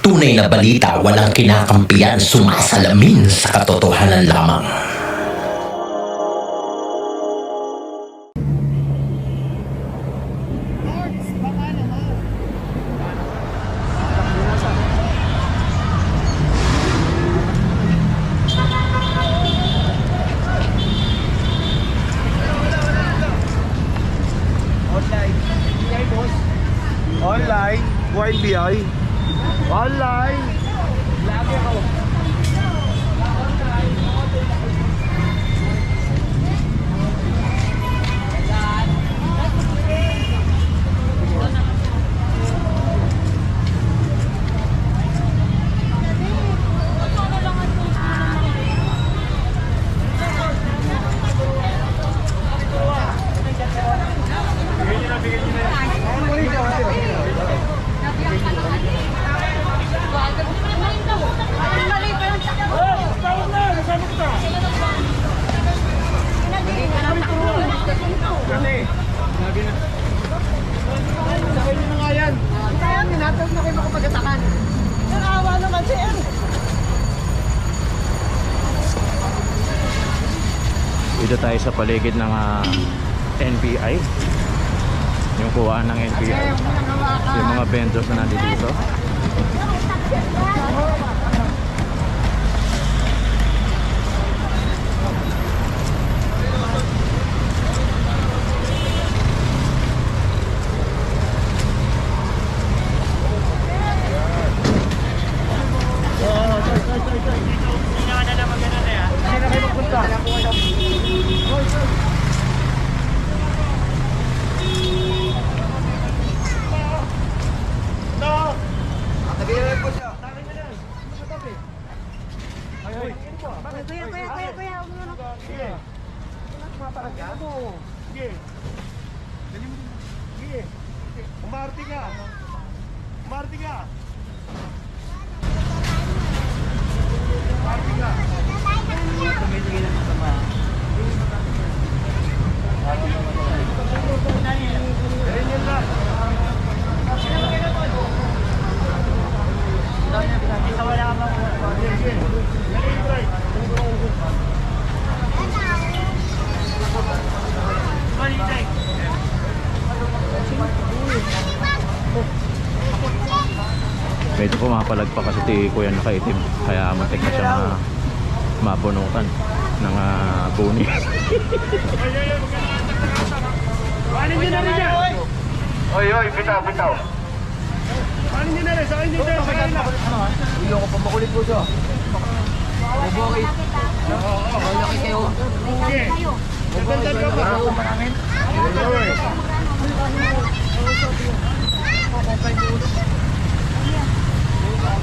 Tunay na balita walang kinakampiyan sumasalamin sa katotohanan lamang. YBI. Online. Lagi ako. Dito tayo sa paligid ng ah, NBI. Yung kuhaan ng NBI. Yung mga vendors na nandito dito. Hindi na kayo magpunta. No! Tabi po siya. Tabi mo yan. Sa tabi. Ay, ay. Bakit? Kuya, kuya, kuya, kuya. Sige. Mapalag ka? Oo. Sige. Dali mo din. Sige. Sige. Umarte ka. Umarte ka. Umarte ka. Ganyan yun lang. Sige, sige. Dali yung drive. Medyo pumapalag pa kasi ti Kuya nakaitim. Kaya matik na siya na mapunutan ng uh, buni. Paano nyo na rin yan? Oy, oy, bitaw, bitaw. Paano nyo na rin? Sa akin yung tayo sa kanila. Iyo ko pamakulit po siya. Bubukit. Oo, oo. Malaki kayo. Sige. Nagdandal ka ba? Ako pa namin. Oy.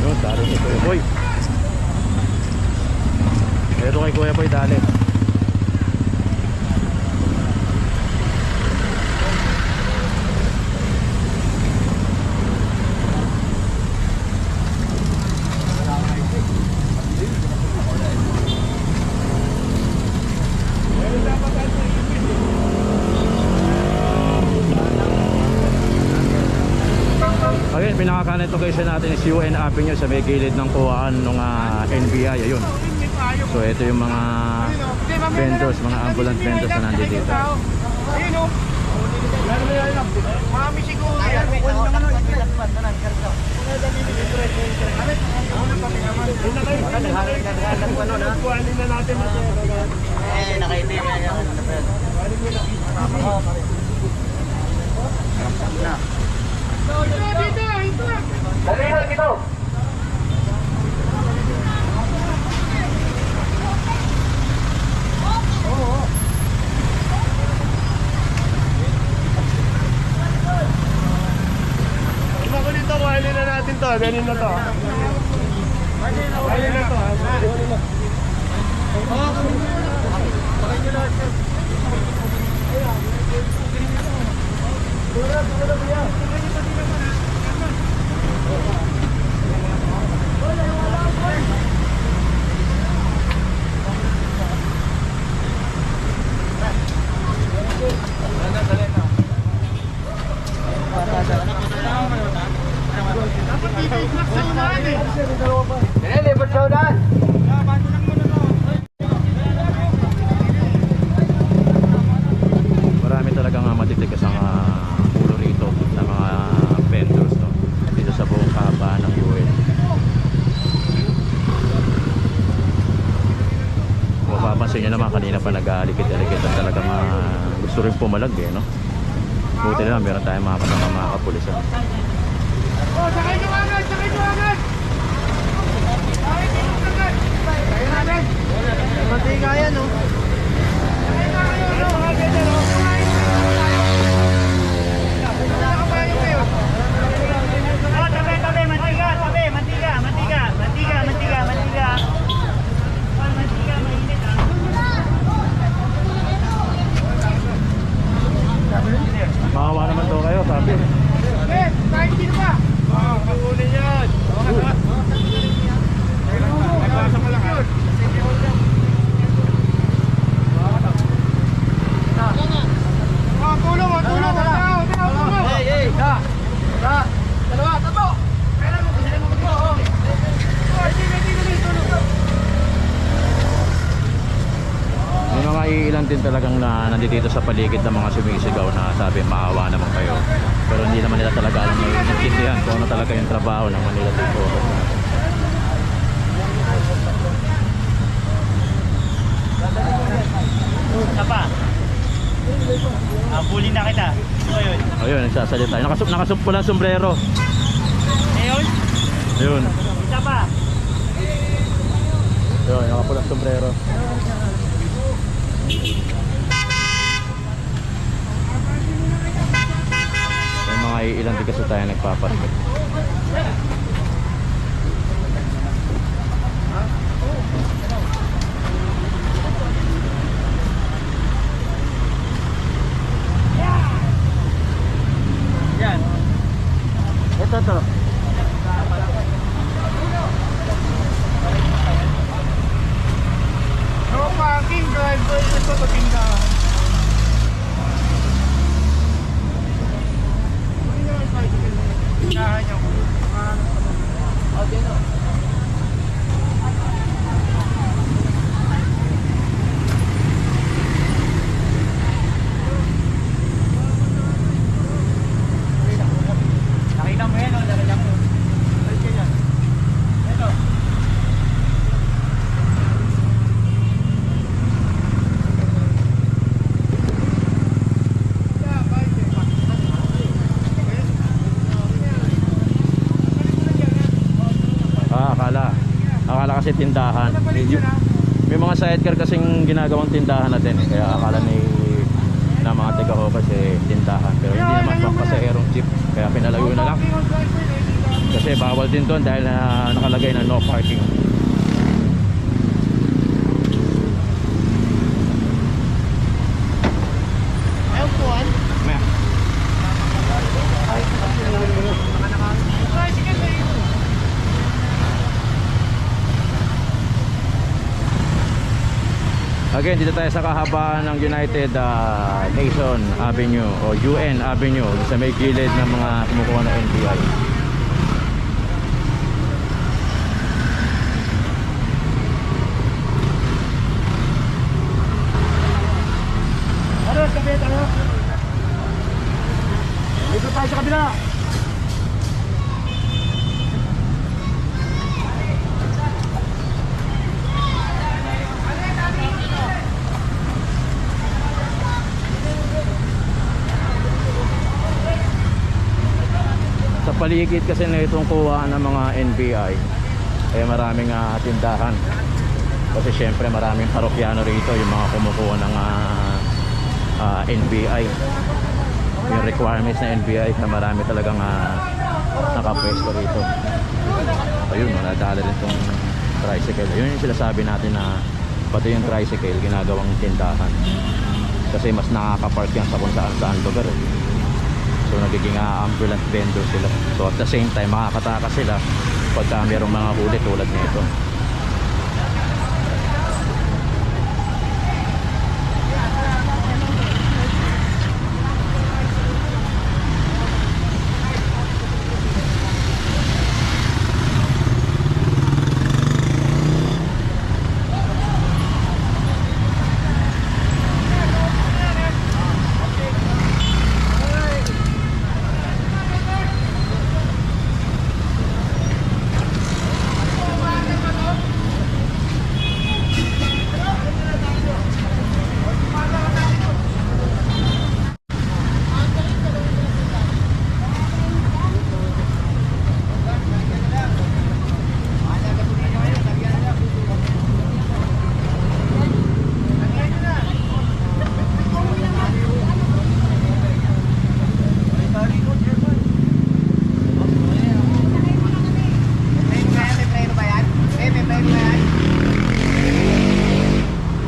Yun, dali ni Kuya Boy. Ito kay Kuya Boy dali. Okay, pinaka-current location natin is UN Avenue sa may gilid ng kuhaan ng ah, NBI. Ayun. So ito yung mga vendors, mga ambulant vendors na nandito dito. Ayun o. Na yan. Mami siguro yan. Kukunin naman o. Kuhanin na natin ito. Eh, nakaitim yan yan. Dali na dito. Ako, kuhanin na natin to, ganin na to. Ganin na Marami talagang uh, matitigas ang uh, ulo rito ng mga vendors no? dito sa buong kahabaan ng UN. Mapapansin nyo naman kanina pa nag-alikit-alikit at talagang uh, gusto rin pumalag eh no? Buti na lang meron tayong mga kasama mga kapulisan. Sakay nyo agad! Sakay nyo agad! Sakay nyo agad! Sakay nyo agad! Mantika yan, oh. Sakay na kayo, no? Nakakabayo kayo. Oh, tabi, tabi, mantika, tabi, mantika, mantika, mantika, mantika, mantika. Oh, mantika, mainit ah. Makawa naman daw kayo, sabi. Eh, kahit sino pa. Oo, kakunin yan. Nabasa ka lang, ha? Oh, tulong, oh, tulong, oh, tao, tao, tulong. Hey, hey, da. Da. Dalawa, tatlo. Kailan mo, kailan mo, oh, oh. Oh, sige, sige, sige, tulong. May mga iilan din talagang na nandito sa paligid ng mga sumisigaw na sabi maawa naman kayo. Pero hindi naman nila talaga alam na intindihan kung ano talaga yung trabaho ng Manila City Isa pa. Ah, bully na kita. Ano yun? Ayun, nagsasalita. Nakasup, nakasup po lang sombrero. Ayun? Ayun. Isa pa. Ayun, nakapulang sombrero. May din kasi tayo nagpapalikot. Yan. Ito, ito. No parking, drive ko ito sa tindahan. Hindi naman bicycle. Tindahan niya ko. Oh, dyan, oh. Nakita mo yan, oh, talaga mo. Ito. Ah, akala. Akala kasi tindahan. Medyo, may mga sidecar kasing ginagawang tindahan natin. eh. Kaya akala ni na mga taga Hobas eh tindahan. Pero hindi naman pang pasaherong jeep. Kaya pinalayo na lang. Kasi bawal din doon dahil na nakalagay na no parking. Again, dito tayo sa kahabaan ng United ah, Nation Avenue o UN Avenue sa may gilid ng mga kumukuha ng NBI. Ano? Dito tayo sa kabila. Sa paligid kasi na itong kuha ng mga NBI eh maraming ah, tindahan. Kasi syempre maraming parokyano rito yung mga kumukuha ng ah, ah, NBI. Yung requirements ng NBI na marami talagang ah, nakapwesto rito. Ayun, nadala rin itong tricycle. Yun yung sinasabi natin na pati yung tricycle ginagawang tindahan. Kasi mas nakaka-park yan sa kung saan saan lugar. Eh. So nagiging uh, ambulant vendor sila. So at the same time makakataka sila pagka mayroong mga huli tulad nito.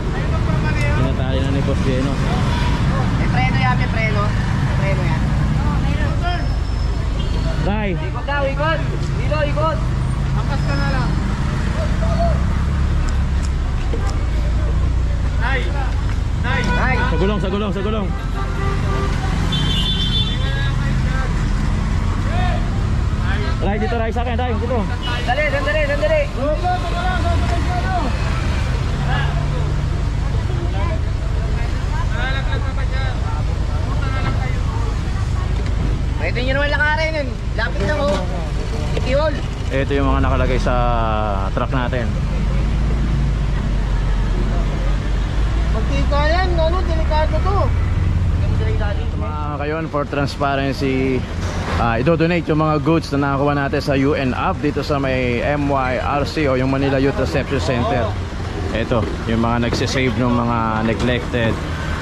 Tinatali na ni Boss Jeno. May preno yan, may preno. May preno yan. Tay, Ikot daw, ikot. Dito, ikot. Angkas ka na lang. Nay! Nay! Ay, sa gulong, sa gulong, sa gulong. Ray, dito Ray sa akin, Ray, dito. dali, sandali, sandali. Pwede nyo naman lakarin yun. Lapit na mo. Ikiwol. Ito yung mga nakalagay sa truck natin. Magtika yan, ano, delikado to. Mga kayon, for transparency, ah ito-donate yung mga goods na nakakuha natin sa UN app dito sa may MYRC o yung Manila Youth Reception Center. Ito, yung mga nagsisave ng mga neglected,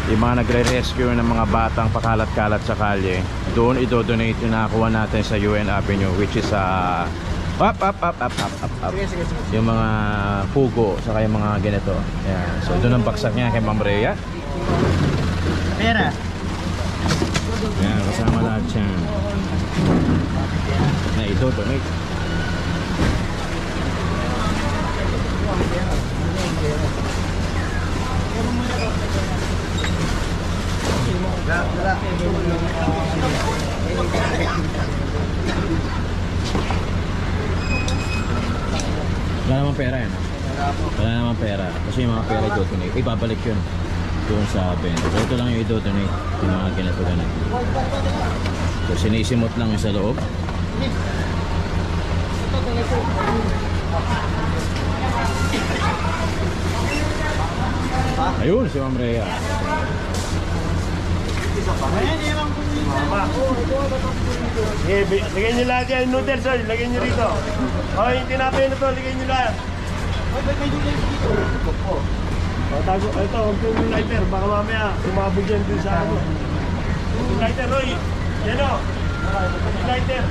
yung mga nagre-rescue ng mga batang pakalat-kalat sa kalye. Doon ito-donate yung nakakuha natin sa UN Avenue which is sa up, up, up, up, up, up, up. Yung mga pugo, saka yung mga ganito. Ayan. So doon ang baksak niya kay Ma'am Rhea. Pera. Yan, kasama lahat yan. Na ito, donate. Wala pera yan. Wala namang pera. Kasi yung mga pera i-donate. Ibabalik yun doon sa bento. So ito lang yung i-donate. Yung mga ganito ganito. So sinisimot lang yung sa loob. Ayun, si Ma'am Rhea. Eh, bi- lagyan nyo lahat yan, noodles. Lagyan nyo rito. O, yung tinapay na to, lagyan nyo lahat. O, tago, ito, huwag yung lighter. Baka mamaya, sumabog yan dun sa ano. Yung lighter, oy. Yan o. Yung lighter.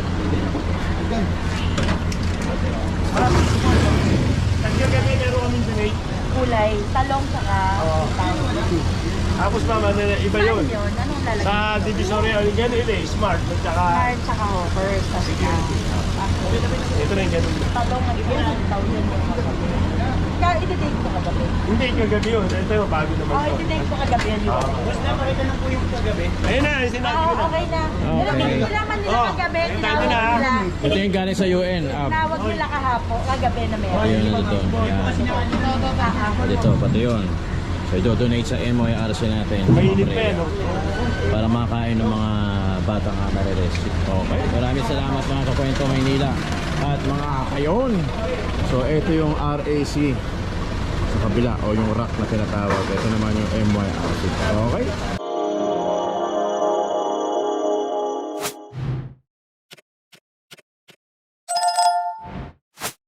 Ah, Tagyan kami, meron kaming donate. kulay, talong saka tawag. Tapos mama, iba yun. Saan yun? Anong lalagay? Sa Divisoria, ganun yun eh, smart. At saka, Hard saka hoppers. Tapos ito na yung ganun. talong na ilang thousand yung kagabi. Kaya i-date ko kagabi. Hindi, kagabi yun. Ito yung bago naman Oh, i-date ko kagabi yun. Ah. Basta makita lang po yung kagabi. Ayun na, sinabi Oo, ko na. okay na. Pero Okay. nilaman nila Oh, kagabi, tinawag na, ah. nila. Ito yung galing sa UN app. Tinawag nila kahapon, kagabi na meron. Ayun na dito. Ayan. Kahapon. Dito, pati yun. So ito-donate sa MYRC natin. Mainit Ma'am pa Rhea. no? Para makain ng mga batang nare-rescue. Okay. Maraming salamat mga kakwento Maynila. At mga kayon. So ito yung RAC sa kabila o yung rack na tinatawag. Ito naman yung MYRC. Okay.